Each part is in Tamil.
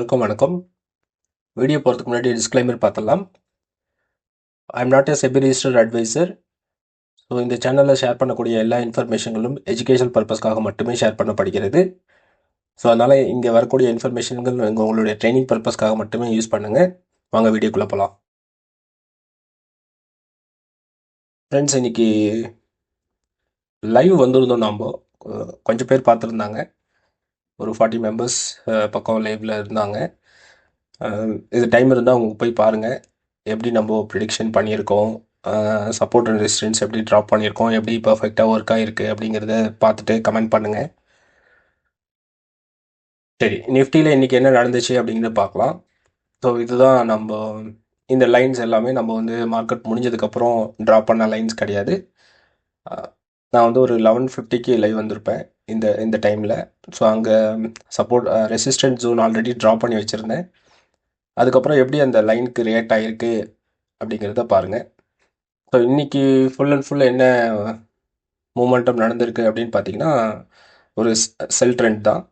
எல்லாருக்கும் வணக்கம். வீடியோ போகிறதுக்கு முன்னாடி டிஸ்க்ளைமர் பார்த்துடலாம். I am not a SEBI registered advisor so இந்த சேனலில் ஷேர் பண்ணக்கூடிய எல்லா இன்ஃபர்மேஷன்களும் எஜுகேஷன் பர்பஸ்க்காக மட்டுமே ஷேர் பண்ணப்படுகிறது. ஸோ அதனால் இங்கே வரக்கூடிய இன்ஃபர்மேஷன்கள் இங்கே உங்களுடைய ட்ரைனிங் பர்பஸ்க்காக மட்டுமே யூஸ் பண்ணுங்கள் வாங்க வீடியோக்குள்ளே போகலாம் ஃப்ரெண்ட்ஸ் இன்னைக்கு லைவ் வந்திருந்தோம் நாம். கொஞ்சம் பேர் பார்த்துருந்தாங்க. ஒரு ஃபார்ட்டி மெம்பர்ஸ் பக்கம் லைவில் இருந்தாங்க. இது டைம் இருந்தால் அவங்க போய் பாருங்கள் எப்படி நம்ம ப்ரிடிக்ஷன் பண்ணியிருக்கோம். சப்போர்ட் அண்ட் ரெசிஸ்டன்ஸ் எப்படி ட்ராப் பண்ணியிருக்கோம். எப்படி பர்ஃபெக்டாக ஒர்க் ஆகிருக்கு அப்படிங்கிறத பார்த்துட்டு கமெண்ட் பண்ணுங்கள் சரி நிஃப்டியில் இன்றைக்கி என்ன நடந்துச்சு அப்படிங்கிறத பார்க்கலாம். ஸோ இதுதான் நம்ம இந்த லைன்ஸ் எல்லாமே நம்ம வந்து மார்க்கெட் முடிஞ்சதுக்கப்புறம் ட்ராப் பண்ண லைன்ஸ் கிடையாது. நான் வந்து ஒரு லெவன் ஃபிஃப்டிக்கு லைவ் வந்திருப்பேன். இந்த இந்த டைமில் ஸோ அங்கே support resistant zone already drop பண்ணி வச்சுருந்தேன். அதுக்கப்புறம் எப்படி அந்த லைனுக்கு ரியாக்ட் ஆகிருக்கு அப்படிங்கிறத பாருங்கள் ஸோ இன்றைக்கி ஃபுல் அண்ட் ஃபுல் என்ன மூமெண்டம் நடந்திருக்கு அப்படின்னு பார்த்தீங்கன்னா ஒரு செல் ட்ரெண்ட் தான்.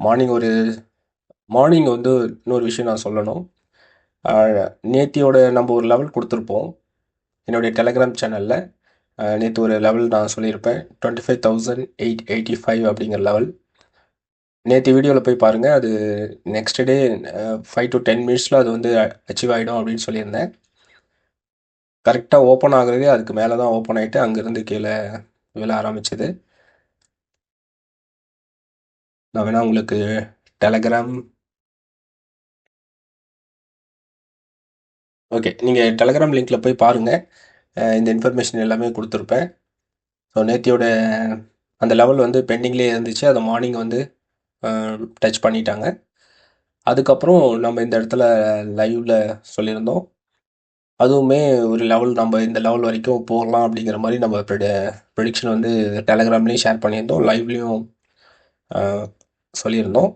மார்னிங் ஒரு மார்னிங் வந்து இன்னொரு விஷயம் நான் சொல்லணும். நேத்தியோட நம்ம ஒரு லெவல் கொடுத்துருப்போம். என்னுடைய டெலகிராம் சேனலில் நேற்று ஒரு லெவல் நான் சொல்லியிருப்பேன். Twenty five thousand eight eighty five அப்படிங்கிற லெவல் நேற்று வீடியோவில் போய் பாருங்கள் அது next day five to ten மினிட்ஸில் அது வந்து அச்சீவ் ஆகிடும் அப்படின்னு சொல்லியிருந்தேன். கரெக்டாக ஓப்பன் ஆகுறதே அதுக்கு மேலே தான் ஓப்பன் ஆகிட்டு அங்கேருந்து கீழே விழ ஆரம்பிச்சது. நான் வேணால் உங்களுக்கு டெலகிராம் ஓகே நீங்கள் டெலகிராம் லிங்க்கில் போய் பாருங்கள் இந்த இன்ஃபர்மேஷன் எல்லாமே கொடுத்துருப்பேன். ஸோ நேத்தியோட அந்த லெவல் வந்து பெண்டிங்லேயே இருந்துச்சு. அதை மார்னிங் வந்து டச் பண்ணிட்டாங்க. அதுக்கப்புறம் நம்ம இந்த இடத்துல லைவில் சொல்லியிருந்தோம். அதுவுமே ஒரு லெவல் நம்ம இந்த லெவல் வரைக்கும் போகலாம் அப்படிங்கிற மாதிரி நம்ம ப்ரெடிக்ஷன் வந்து டெலகிராம்லேயும் ஷேர் பண்ணியிருந்தோம். லைவ்லேயும் சொல்லியிருந்தோம்.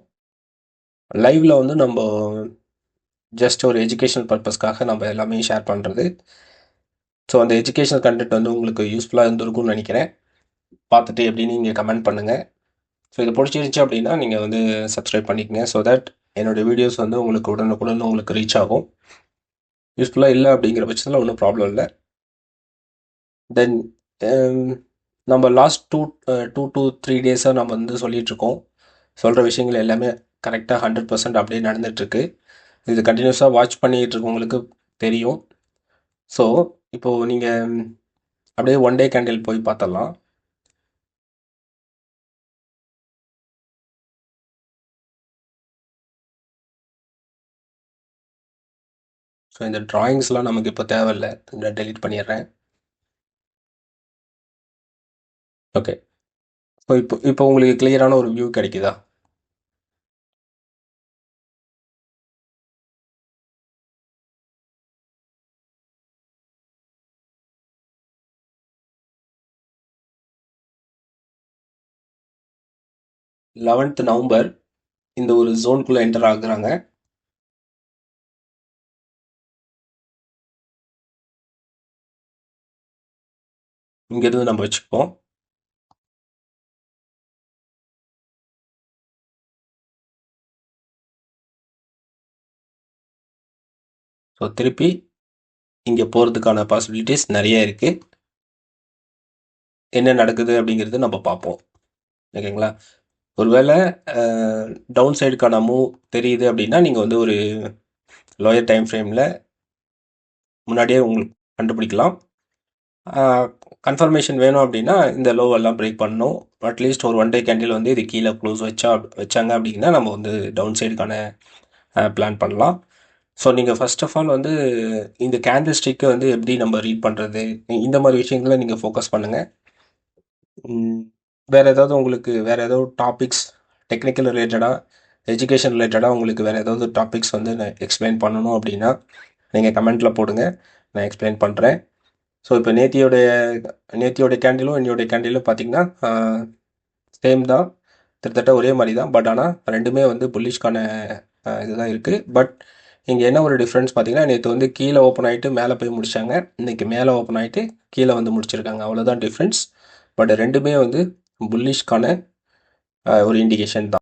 லைவில் வந்து நம்ம ஜஸ்ட் ஒரு எஜுகேஷனல் பர்பஸ்க்காக நம்ம எல்லாமே ஷேர் பண்ணுறது ஸோ அந்த எஜுகேஷனல் கண்டென்ட் வந்து உங்களுக்கு யூஸ்ஃபுல்லாக இருந்திருக்கும்னு நினைக்கிறேன். பார்த்துட்டு எப்படின்னு நீங்கள் கமெண்ட் பண்ணுங்கள் ஸோ இது பிடிச்சிருந்துச்சி அப்படின்னா நீங்கள் வந்து சப்ஸ்கிரைப் பண்ணிக்கங்க. ஸோ தட் என்னோடய வீடியோஸ் வந்து உங்களுக்கு உடனுக்குடன் உங்களுக்கு ரீச் ஆகும். யூஸ்ஃபுல்லாக இல்லை அப்படிங்கிற பட்சத்தில் ஒன்றும் ப்ராப்ளம் இல்லை. தென் um, நம்ம last two two two three டேஸாக நம்ம வந்து சொல்லிகிட்ருக்கோம் சொல்கிற விஷயங்கள் எல்லாமே கரெக்டாக ஹண்ட்ரட் பர்சன்ட் அப்படியே நடந்துகிட்ருக்கு இது கண்டினியூஸாக வாட்ச் பண்ணிகிட்டு இருக்கவங்களுக்கு தெரியும். ஸோ இப்போது நீங்கள் அப்படியே ஒன் டே கேண்டில் போய் பார்த்தலாம் ஸோ இந்த ட்ராயிங்ஸ்லாம் நமக்கு இப்போ தேவையில்லை. இந்த டெலீட் பண்ணிடுறேன் ஓகே ஸோ இப்போ இப்போ உங்களுக்கு கிளியரான ஒரு வியூ கிடைக்குதா? லெவன்த் நவம்பர் இந்த ஒரு ஜோன்குள்ளே என்டர் ஆகுறாங்க. இங்கேருந்து நம்ம வச்சுப்போம். ஸோ திருப்பி இங்கே போகிறதுக்கான பாசிபிலிட்டிஸ் நிறைய இருக்குது என்ன நடக்குது அப்படிங்கிறது நம்ம பார்ப்போம். ஓகேங்களா? ஒருவேளை டவுன் சைடுக்கான மூவ் தெரியுது அப்படின்னா நீங்கள் வந்து ஒரு லோயர் டைம் ஃப்ரேமில் முன்னாடியே உங்களுக்கு கண்டுபிடிக்கலாம். கன்ஃபர்மேஷன் வேணும் அப்படின்னா இந்த லோவெல்லாம் பிரேக் பண்ணணும். அட்லீஸ்ட் ஒரு ஒன் டே கேண்டில் வந்து இது கீழே க்ளோஸ் வச்சா வச்சாங்க அப்படின்னா நம்ம வந்து டவுன் சைடுக்கான பிளான் பண்ணலாம். ஸோ நீங்கள் ஃபஸ்ட் ஆஃப் ஆல் வந்து இந்த கேண்டில் ஸ்டிக்கை வந்து எப்படி நம்ம ரீட் பண்ணுறது இந்த மாதிரி விஷயங்களை நீங்கள் ஃபோக்கஸ் பண்ணுங்கள் வேறு ஏதாவது உங்களுக்கு வேறு ஏதாவது டாபிக்ஸ் டெக்னிக்கல் ரிலேட்டடாக எஜுகேஷன் ரிலேட்டடாக உங்களுக்கு வேறு ஏதாவது டாபிக்ஸ் வந்து நான் எக்ஸ்பிளைன் பண்ணணும் அப்படின்னா நீங்கள் கமெண்ட்டில் போடுங்க. நான் எக்ஸ்பிளைன் பண்ணுறேன் ஸோ இப்போ நேத்தியோடைய நேத்தியோடைய கேண்டிலும் என்னுடைய கேண்டிலும் பார்த்தீங்கன்னா சேம் தான். கிட்டத்தட்ட ஒரே மாதிரி தான். பட் ஆனால் ரெண்டுமே வந்து புல்லிஷ்கான இதுதான் இருக்குது பட் இங்கே என்ன ஒரு டிஃப்ரென்ஸ் பார்த்தீங்கன்னா நேற்று வந்து கீழே ஓப்பன் ஆகிட்டு மேலே போய் முடிச்சாங்க. இன்றைக்கி மேலே ஓப்பன் ஆகிட்டு கீழே வந்து முடிச்சிருக்காங்க. அவ்வளோதான் டிஃப்ரென்ஸ் பட் ரெண்டுமே வந்து புல்லிஷ்கான ஒரு இண்டிகேஷன் தான்.